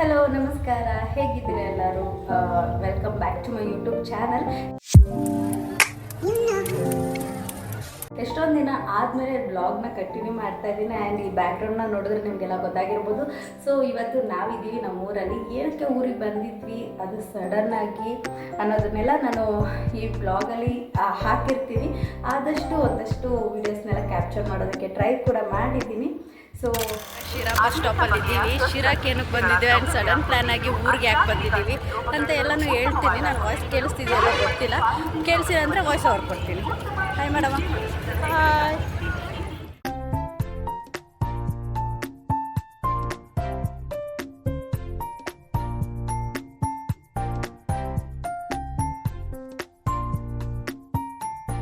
Hello ನಮಸ್ಕಾರ. ಹೇಗಿದ್ದೀರಾ ಎಲ್ಲರೂ? Welcome back to my YouTube channel ಎಷ್ಟೊಂದು ದಿನ ಆದಮೇಲೆ ಬ್ಲಾಗ್ನ ಕಂಟಿನ್ಯೂ ಮಾಡ್ತಾ ಇದ್ದೀನಿ ಆ್ಯಂಡ್ ಈ ಬ್ಯಾಕ್ಗ್ರೌಂಡ್ನ ನೋಡಿದ್ರೆ ನಿಮಗೆಲ್ಲ ಗೊತ್ತಾಗಿರ್ಬೋದು. ಸೊ ಇವತ್ತು ನಾವಿದ್ದೀವಿ ನಮ್ಮ ಊರಲ್ಲಿ ಏನಕ್ಕೆ ಊರಿಗೆ ಬಂದಿದ್ವಿ? ಅದು ಸಡನ್ ಆಗಿ ಅನ್ನೋದನ್ನೆಲ್ಲ ನಾನು ಈ ಬ್ಲಾಗಲ್ಲಿ ಹಾಕಿರ್ತೀನಿ. ಆದಷ್ಟು ಒಂದಷ್ಟು ವೀಡಿಯೋಸ್ನೆಲ್ಲ ಕ್ಯಾಪ್ಚರ್ ಮಾಡೋದಕ್ಕೆ ಟ್ರೈ ಕೂಡ ಮಾಡಿದ್ದೀನಿ. ಸೊ ಶಿರಾ ಬಸ್ ಸ್ಟಾಪಲ್ಲಿ ಇದ್ದೀವಿ. ಏನಕ್ಕೆ ಬಂದಿದ್ದೀವಿ ಆ್ಯಂಡ್ ಸಡನ್ ಪ್ಲ್ಯಾನ್ ಆಗಿ ಊರಿಗೆ ಯಾಕೆ ಬಂದಿದ್ದೀವಿ ಅಂತ ಎಲ್ಲನೂ ಹೇಳ್ತೀನಿ. ನಾನು ವಾಯ್ಸ್ ಕೇಳಿಸ್ತಿದೆಯಲ್ಲ ಗೊತ್ತಿಲ್ಲ. ಕೇಳಿಸಿಲ್ಲ ಅಂದರೆ ವಾಯ್ಸ್ ಅವ್ರು ಕೊಡ್ತೀನಿ. ಹಾಯ್ ಮೇಡಮ ಹಾಯ್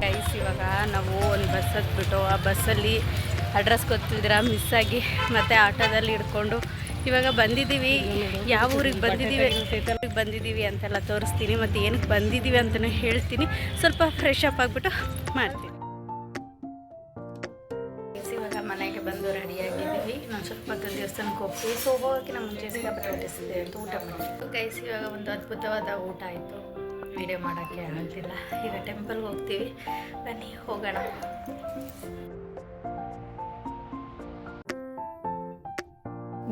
ಗೈಸ್ ಇವಾಗ ನಾವು ಒಂದು ಬಸ್ ಹತ್ಬಿಟ್ಟು ಆ ಬಸ್ಸಲ್ಲಿ ಅಡ್ರೆಸ್ ಗೊತ್ತಿದ್ರೆ ಮಿಸ್ ಆಗಿ ಮತ್ತೆ ಆಟೋದಲ್ಲಿ ಹಿಡ್ಕೊಂಡು ಇವಾಗ ಬಂದಿದ್ದೀವಿ. ಯಾವ ಊರಿಗೆ ಬಂದಿದ್ದೀವಿ? ಊರಿಗೆ ಬಂದಿದ್ದೀವಿ ಅಂತೆಲ್ಲ ತೋರಿಸ್ತೀನಿ. ಮತ್ತು ಏನಕ್ಕೆ ಬಂದಿದ್ದೀವಿ ಅಂತಲೂ ಹೇಳ್ತೀನಿ. ಸ್ವಲ್ಪ ಫ್ರೆಶ್ ಅಪ್ ಆಗಿಬಿಟ್ಟು ಮಾಡ್ತೀನಿ. ಇವಾಗ ಮನೆಗೆ ಬಂದು ರೆಡಿಯಾಗಿದ್ದೀವಿ ನಾನು ಸ್ವಲ್ಪ ದೇವಸ್ಥಾನಕ್ಕೆ ಹೋಗ್ತೀವಿ ಸೊ ಹೋಗೋಕ್ಕೆ ನಮ್ಮ ಮುಂಚೆ ಸಿಕ್ಕಾಪಟ್ಟೆ ಅಂತ ಊಟ ಮಾಡಿದ್ವಿ ಗೈಸ್ ಇವಾಗ ಒಂದು ಅದ್ಭುತವಾದ ಊಟ ಆಯಿತು. ವಿಡಿಯೋ ಮಾಡೋಕ್ಕೆ ಆಗ್ತಿಲ್ಲ. ಈಗ ಟೆಂಪಲ್ಗೆ ಹೋಗ್ತೀವಿ. ಬನ್ನಿ ಹೋಗೋಣ.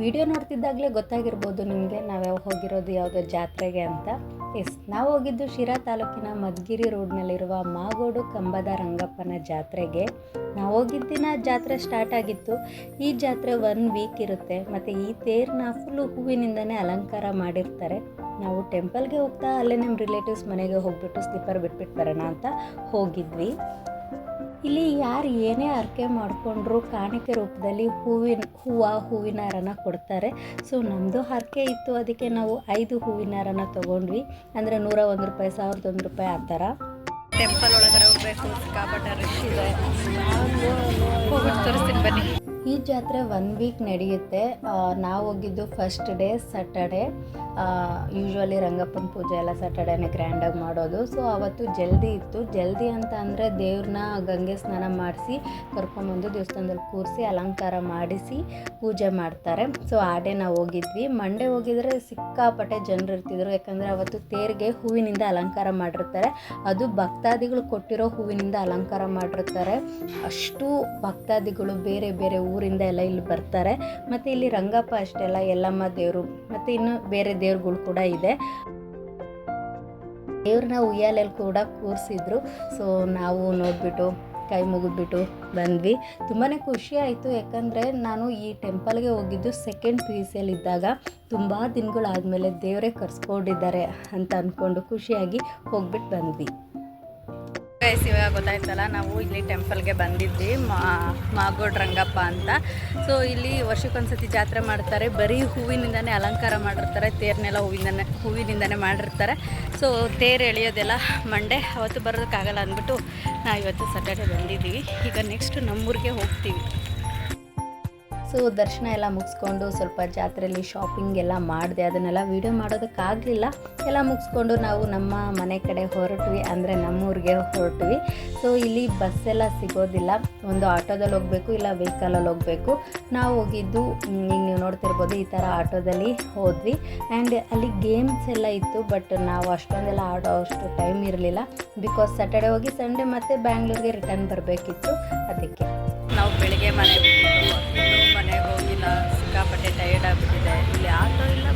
ವಿಡಿಯೋ ನೋಡ್ತಿದ್ದಾಗಲೇ ಗೊತ್ತಾಗಿರ್ಬೋದು ನಿಮಗೆ ನಾವ್ಯಾವ ಹೋಗಿರೋದು ಯಾವುದೋ ಜಾತ್ರೆಗೆ ಅಂತ. ಎಸ್, ನಾವು ಹೋಗಿದ್ದು ಶಿರಾ ತಾಲೂಕಿನ ಮದ್ಗಿರಿ ರೋಡ್ನಲ್ಲಿರುವ ಮಾಗೋಡು ಕಂಬದ ರಂಗಪ್ಪನ ಜಾತ್ರೆಗೆ. ನಾವು ಹೋಗಿದ್ದ ದಿನ ಜಾತ್ರೆ ಸ್ಟಾರ್ಟ್ ಆಗಿತ್ತು. ಈ ಜಾತ್ರೆ ಒನ್ ವೀಕ್ ಇರುತ್ತೆ. ಮತ್ತು ಈ ತೇರನ್ನ ಫುಲ್ಲು ಹೂವಿನಿಂದನೇ ಅಲಂಕಾರ ಮಾಡಿರ್ತಾರೆ. ನಾವು ಟೆಂಪಲ್ಗೆ ಹೋಗ್ತಾ ಅಲ್ಲೇ ನಮ್ಮ ರಿಲೇಟಿವ್ಸ್ ಮನೆಗೆ ಹೋಗ್ಬಿಟ್ಟು ಸ್ಲಿಪ್ಪರ್ ಬಿಟ್ಬಿಟ್ಟು ಬರೋಣ ಅಂತ ಹೋಗಿದ್ವಿ. ಇಲ್ಲಿ ಯಾರು ಏನೇ ಅರ್ಕೆ ಮಾಡಿಕೊಂಡ್ರು ಕಾಣಿಕೆ ರೂಪದಲ್ಲಿ ಹೂವಿನ ಹೂವು ಹೂವಿನ ಹಾರನ ಕೊಡ್ತಾರೆ. ಸೊ ನಮ್ಮದು ಹರಕೆ ಇತ್ತು. ಅದಕ್ಕೆ ನಾವು ಐದು ಹೂವಿನ ಹಾರನ ತೊಗೊಂಡ್ವಿ. ಅಂದರೆ ನೂರ ಒಂದು ರೂಪಾಯಿ ಸಾವಿರದ ಒಂದು ರೂಪಾಯಿ ಆ ಥರ. ಟೆಂಪಲ್ ಒಳಗಡೆ ಹೋಗ್ಬೇಕು. ಸಿಕ್ಕಾಪಟ್ಟೆ ರಶ್ ಇದೆ. ಹೋಗ್ಬಿಟ್ಟು ತೋರಿಸ್ತೀನಿ ಬನ್ನಿ. ಈ ಜಾತ್ರೆ ಒನ್ ವೀಕ್ ನಡೆಯುತ್ತೆ. ನಾವು ಹೋಗಿದ್ದು ಫಸ್ಟ್ ಡೇ ಸಟರ್ಡೆ ಯೂಶ್ವಲಿ ರಂಗಪ್ಪನ ಪೂಜೆ ಎಲ್ಲ ಸ್ಯಾಟರ್ಡೇನೇ ಗ್ರ್ಯಾಂಡಾಗಿ ಮಾಡೋದು. ಸೊ ಅವತ್ತು ಜಲ್ದಿ ಇತ್ತು. ಜಲ್ದಿ ಅಂತ ಅಂದರೆ ದೇವ್ರನ್ನ ಗಂಗೆ ಸ್ನಾನ ಮಾಡಿಸಿ ಕರ್ಕೊಂಬಂದು ದೇವಸ್ಥಾನದಲ್ಲಿ ಕೂರಿಸಿ, ಅಲಂಕಾರ ಮಾಡಿಸಿ ಪೂಜೆ ಮಾಡ್ತಾರೆ. ಸೊ ಆ ಡೇ ನಾವು ಹೋಗಿದ್ವಿ. ಮಂಡೇ ಹೋಗಿದ್ರೆ ಸಿಕ್ಕಾಪಟ್ಟೆ ಜನರು ಇರ್ತಿದ್ರು. ಯಾಕಂದರೆ ಅವತ್ತು ತೇರಿಗೆ ಹೂವಿನಿಂದ ಅಲಂಕಾರ ಮಾಡಿರ್ತಾರೆ. ಅದು ಭಕ್ತಾದಿಗಳು ಕೊಟ್ಟಿರೋ ಹೂವಿನಿಂದ ಅಲಂಕಾರ ಮಾಡಿರ್ತಾರೆ. ಅಷ್ಟು ಭಕ್ತಾದಿಗಳು ಬೇರೆ ಬೇರೆ ಊರಿಂದ ಎಲ್ಲ ಇಲ್ಲಿ ಬರ್ತಾರೆ. ಮತ್ತು ಇಲ್ಲಿ ರಂಗಪ್ಪ ಅಷ್ಟೆಲ್ಲ ಯಲ್ಲಮ್ಮ ದೇವರು. ಮತ್ತು ಇನ್ನು ಬೇರೆ ದೇವ್ರುಗಳು ಕೂಡ ಇದೆ. ದೇವ್ರನ್ನ ಉಯ್ಯಾಲೆಯಲ್ಲಿ ಕೂಡ ಕೂರಿಸಿದ್ರು. ಸೊ ನಾವು ನೋಡಿಬಿಟ್ಟು, ಕೈ ಮುಗಿದ್ಬಿಟ್ಟು ಬಂದ್ವಿ. ತುಂಬಾ ಖುಷಿ ಆಯಿತು. ಯಾಕಂದರೆ ನಾನು ಈ ಟೆಂಪಲ್ಗೆ ಹೋಗಿದ್ದು ಸೆಕೆಂಡ್ ಪಿ ಯು ಇದ್ದಾಗ. ತುಂಬ ದಿನಗಳಾದಮೇಲೆ ದೇವರೇ ಕರ್ಸ್ಕೊಂಡಿದ್ದಾರೆ ಅಂತ ಅಂದ್ಕೊಂಡು ಖುಷಿಯಾಗಿ ಹೋಗ್ಬಿಟ್ಟು ಬಂದ್ವಿ. ಇವಾಗ ಗೊತ್ತಾಯ್ತಲ್ಲ, ನಾವು ಇಲ್ಲಿ ಟೆಂಪಲ್ಗೆ ಬಂದಿದ್ವಿ ಮಾಗೋಡ್ ರಂಗಪ್ಪ ಅಂತ. ಸೊ ಇಲ್ಲಿ ವರ್ಷಕ್ಕೊಂದ್ಸತಿ ಜಾತ್ರೆ ಮಾಡ್ತಾರೆ, ಬರೀ ಹೂವಿನಿಂದನೇ ಅಲಂಕಾರ ಮಾಡಿರ್ತಾರೆ, ತೇರ್ನೆಲ್ಲ ಹೂವಿಂದನೇ, ಹೂವಿನಿಂದನೇ ಮಾಡಿರ್ತಾರೆ. ಸೊ ತೇರು ಎಳೆಯೋದೆಲ್ಲ ಮಂಡೆ, ಅವತ್ತು ಬರೋದಕ್ಕಾಗಲ್ಲ ಅಂದ್ಬಿಟ್ಟು ನಾವು ಇವತ್ತು ಸಟರ್ಡೆ ಬಂದಿದ್ದೀವಿ. ಈಗ ನೆಕ್ಸ್ಟ್ ನಮ್ಮೂರಿಗೆ ಹೋಗ್ತೀವಿ. ಸೊ ದರ್ಶನ ಎಲ್ಲ ಮುಗಿಸ್ಕೊಂಡು ಸ್ವಲ್ಪ ಜಾತ್ರೆಯಲ್ಲಿ ಶಾಪಿಂಗ್ ಎಲ್ಲ ಮಾಡಿದೆ. ಅದನ್ನೆಲ್ಲ ವೀಡಿಯೋ ಮಾಡೋದಕ್ಕಾಗಲಿಲ್ಲ. ಎಲ್ಲ ಮುಗಿಸ್ಕೊಂಡು ನಾವು ನಮ್ಮ ಮನೆ ಕಡೆ ಹೊರಟ್ವಿ. ಅಂದರೆ ನಮ್ಮೂರಿಗೆ ಹೊರಟ್ವಿ. ಸೊ ಇಲ್ಲಿ ಬಸ್ ಎಲ್ಲ ಸಿಗೋದಿಲ್ಲ. ಒಂದು ಆಟೋದಲ್ಲಿ ಹೋಗಬೇಕು, ಇಲ್ಲ ವೆಹಿಕಲಲ್ಲಿ ಹೋಗಬೇಕು. ನಾವು ಹೋಗಿದ್ದು ಈಗ ನೀವು ನೋಡ್ತಿರ್ಬೋದು ಈ ಥರ ಆಟೋದಲ್ಲಿ ಹೋದ್ವಿ. ಆ್ಯಂಡ್ ಅಲ್ಲಿ ಗೇಮ್ಸ್ ಎಲ್ಲ ಇತ್ತು ಬಟ್ ನಾವು ಅಷ್ಟೊಂದೆಲ್ಲ ಆಡೋ ಅಷ್ಟು ಟೈಮ್ ಇರಲಿಲ್ಲ. ಬಿಕಾಸ್ ಸ್ಯಾಟರ್ಡೆ ಹೋಗಿ ಸಂಡೇ ಮತ್ತೆ ಬ್ಯಾಂಗ್ಳೂರಿಗೆ ರಿಟರ್ನ್ ಬರಬೇಕಿತ್ತು. ಅದಕ್ಕೆ. ನಾವು ಬೆಳಿಗ್ಗೆ ಮನೆಗೆ ಮನೆಗೆ ಹೋಗಿಲ್ಲ ಸಿಕ್ಕಾಪಟ್ಟೆ ಟೈರ್ಡ್ ಆಗಿಬಿಟ್ಟಿದೆ. ಇಲ್ಲಿ ಆಟೋ ಇಲ್ಲ